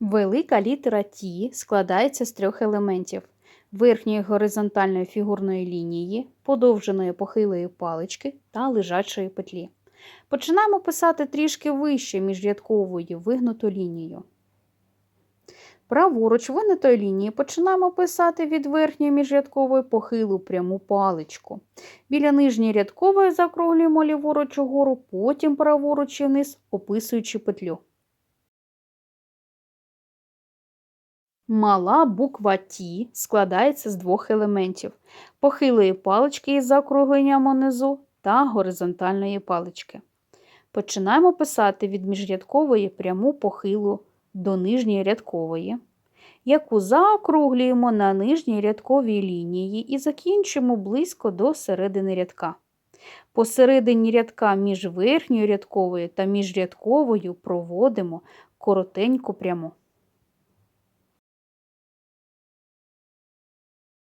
Велика літера Т складається з трьох елементів: верхньої горизонтальної фігурної лінії, подовженої похилої палички та лежачої петлі. Починаємо писати трішки вище міжрядковою вигнуту лінію. Праворуч вигнутої лінії починаємо писати від верхньої міжрядкової похилу пряму паличку. Біля нижньої рядкової закруглюємо ліворуч угору, потім праворуч і вниз, описуючи петлю. Мала буква Т складається з двох елементів похилої палички із закругленням унизу та горизонтальної палички. Починаємо писати від міжрядкової пряму похилу до нижньої рядкової, яку заокруглюємо на нижній рядковій лінії і закінчимо близько до середини рядка. Посередині рядка між верхньою рядковою та міжрядковою проводимо коротеньку пряму.